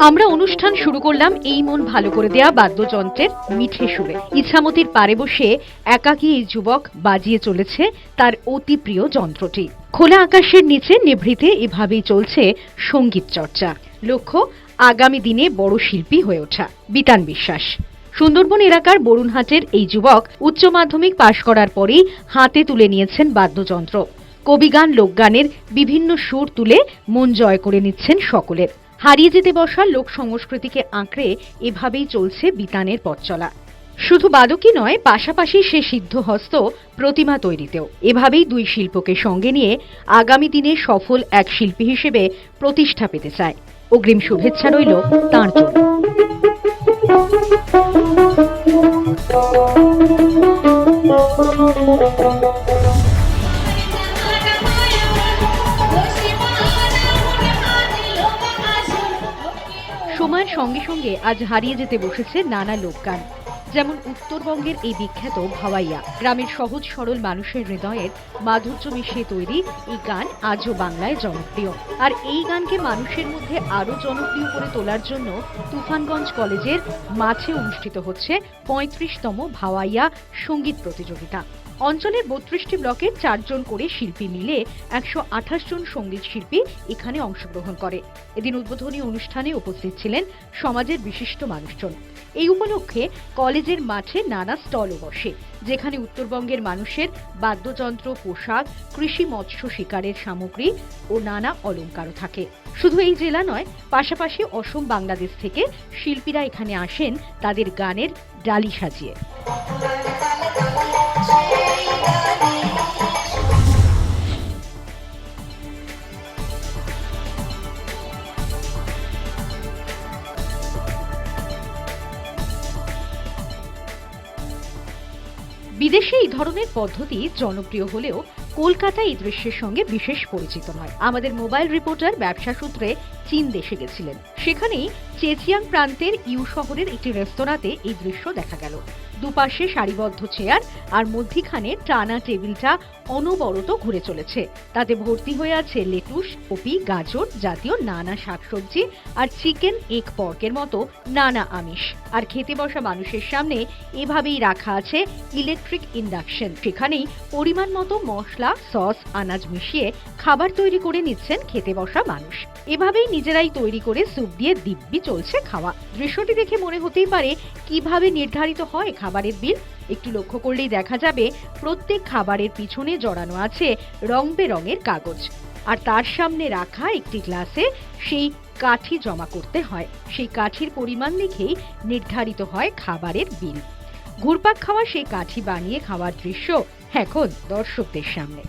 আমরা অনুষ্ঠান শুরু করলাম এই মন ভালো করে দেয়া বাদ্যযন্ত্রের মিঠে সুরে। ইছামতির পারে বসে একাকী এই যুবক বাজিয়ে চলেছে তার অতি প্রিয় যন্ত্রটি। খোলা আকাশের নিচে নিভৃতে এভাবেই চলছে সংগীত চর্চা। লক্ষ্য, আগামী দিনে বড় শিল্পী হয়ে ওঠা। বিতান বিশ্বাস। সুন্দরবন এলাকার বরুণহাটের এই যুবক উচ্চ মাধ্যমিক পাশ করার পরেই হাতে তুলে নিয়েছেন বাদ্যযন্ত্র। কবিগান, লোকগানের বিভিন্ন সুর তুলে মন জয় করে নিচ্ছেন সকলের। হারিয়ে যেতে বসা লোক সংস্কৃতিকে আঁকড়ে এভাবেই চলছে বিতানের পথ চলা। শুধু বাদকই নয়, পাশাপাশি সে সিদ্ধহস্ত প্রতিমা তৈরিতেও। এভাবেই দুই শিল্পকে সঙ্গে নিয়ে আগামী দিনে সফল এক শিল্পী হিসেবে প্রতিষ্ঠা পেতে চায়। অগ্রিম শুভেচ্ছা রইল তাঁর জন্য। সময়ের সঙ্গে সঙ্গে আজ হারিয়ে যেতে বসেছে নানা লোকগান, যেমন উত্তরবঙ্গের এই বিখ্যাত ভাওয়াইয়া, গ্রামের সহজ সরল মানুষের হৃদয়ের মাধুর্য মিশিয়ে তৈরি এই গান আজও বাংলায় জনপ্রিয়। আর এই গানকে মানুষের মধ্যে আরও জনপ্রিয় করে তোলার জন্য তুফানগঞ্জ কলেজের মাঠে অনুষ্ঠিত হচ্ছে পঁয়ত্রিশতম ভাওয়াইয়া সংগীত প্রতিযোগিতা। অঞ্চলের বত্রিশটি ব্লকের চারজন করে শিল্পী মিলে একশো আঠাশ জন সংগীত শিল্পী এখানে অংশগ্রহণ করে। এদিন উদ্বোধনী অনুষ্ঠানে উপস্থিত ছিলেন সমাজের বিশিষ্ট মানুষজন। এই উপলক্ষে কলেজের মাঠে নানা স্টলও বসে, যেখানে উত্তরবঙ্গের মানুষের বাদ্যযন্ত্র, পোশাক, কৃষি মৎস্য শিকারের সামগ্রী ও নানা অলংকারও থাকে। শুধু এই জেলা নয়, পাশাপাশি অসম বাংলাদেশ থেকে শিল্পীরা এখানে আসেন তাদের গানের ডালি সাজিয়ে। বিদেশে এই ধরনের পদ্ধতি জনপ্রিয় হলেও কলকাতা এই দৃশ্যের সঙ্গে বিশেষ পরিচিত নয়। আমাদের মোবাইল রিপোর্টার, ব্যবসা সূত্রে চীন দেশে গেছিলেন। সেখানেই চেচিয়াং প্রান্তের ইউ শহরের একটি রেস্তোরাঁতে এই দৃশ্য দেখা গেল। দুপাশে সারিবদ্ধ চেয়ার আর মধ্যিখানে টানা টেবিলটা অনবরত ঘুরে চলেছে। তাতে ভর্তি হয়ে আছে লেটুস, কপি, গাজর জাতীয় নানা শাকসবজি আর চিকেন এগ পর্কের মতো নানা আমিষ। আর খেতে বসা মানুষের সামনে এভাবেই রাখা আছে ইলেকট্রিক ইন্ডাকশন সেখানেই পরিমাণ মতো মশলা, সস, আনাজ মিশিয়ে খাবার তৈরি করে নিচ্ছেন খেতে বসা মানুষ। এভাবেই নিজেরাই তৈরি করে স্যুপ দিয়ে দিব্যি চলছে খাওয়া। দৃশ্যটি দেখে মনে হতেই পারে, কীভাবে নির্ধারিত হয় খাবারের বিল? একটু লক্ষ্য করলেই দেখা যাবে, প্রত্যেক খাবারের পিছনে জড়ানো আছে রং বেরঙের কাগজ। আর তার সামনে রাখা একটি গ্লাসে সেই কাঠি জমা করতে হয়। সেই কাঠির পরিমাণ দেখেই নির্ধারিত হয় খাবারের বিল। ঘুরপাক খাওয়া সেই কাঠি বানিয়ে খাওয়ার দৃশ্য এখন দর্শকদের সামনে।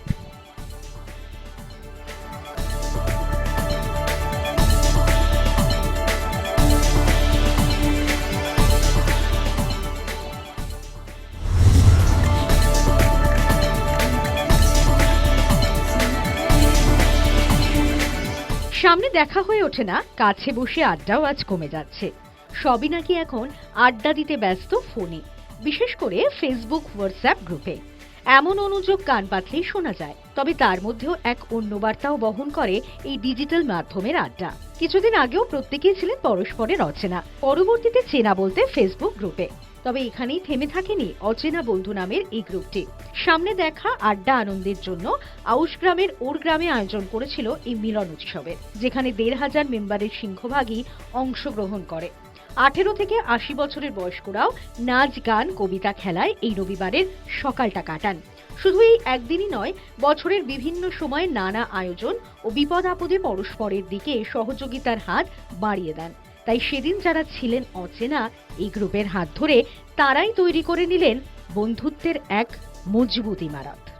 সামনে দেখা হয়ে ওঠে না, কাছে বসে আড্ডাও আজ কমে যাচ্ছে। সবই নাকি এখন আড্ডা দিতে ব্যস্ত ফোনে। বিশেষ করে ফেসবুক হোয়াটসঅ্যাপ গ্রুপে এমন অনুযোগ কান পাতলেই শোনা যায়, তবে তার মধ্যেও এক অন্য বার্তাও বহন করে এই ডিজিটাল মাধ্যমের আড্ডা। কিছুদিন আগেও প্রত্যেকেই ছিলেন পরস্পরের অচেনা, পরবর্তীতে চেনা বলতে ফেসবুক গ্রুপে তবে এখানেই থেমে থাকেনি অচেনা বন্ধু নামের এই গ্রুপটি। সামনে দেখা আড্ডা আনন্দের জন্য আউশ গ্রামের ওর গ্রামে আয়োজন করেছিল এই মিলন উৎসবের যেখানে দেড় হাজার মেম্বারের সিংহভাগই অংশগ্রহণ করে। আঠেরো থেকে আশি বছরের বয়স্করাও নাচ, গান, কবিতা খেলায় এই রবিবারের সকালটা কাটান। শুধু এই একদিনই নয়, বছরের বিভিন্ন সময়ে নানা আয়োজন ও বিপদ আপদে পরস্পরের দিকে সহযোগিতার হাত বাড়িয়ে দেন। তাই সেদিন যারা ছিলেন অচেনা, এই গ্রুপের হাত ধরে তারাই তৈরি করে নিলেন বন্ধুত্বের এক মজবুত ইমারত।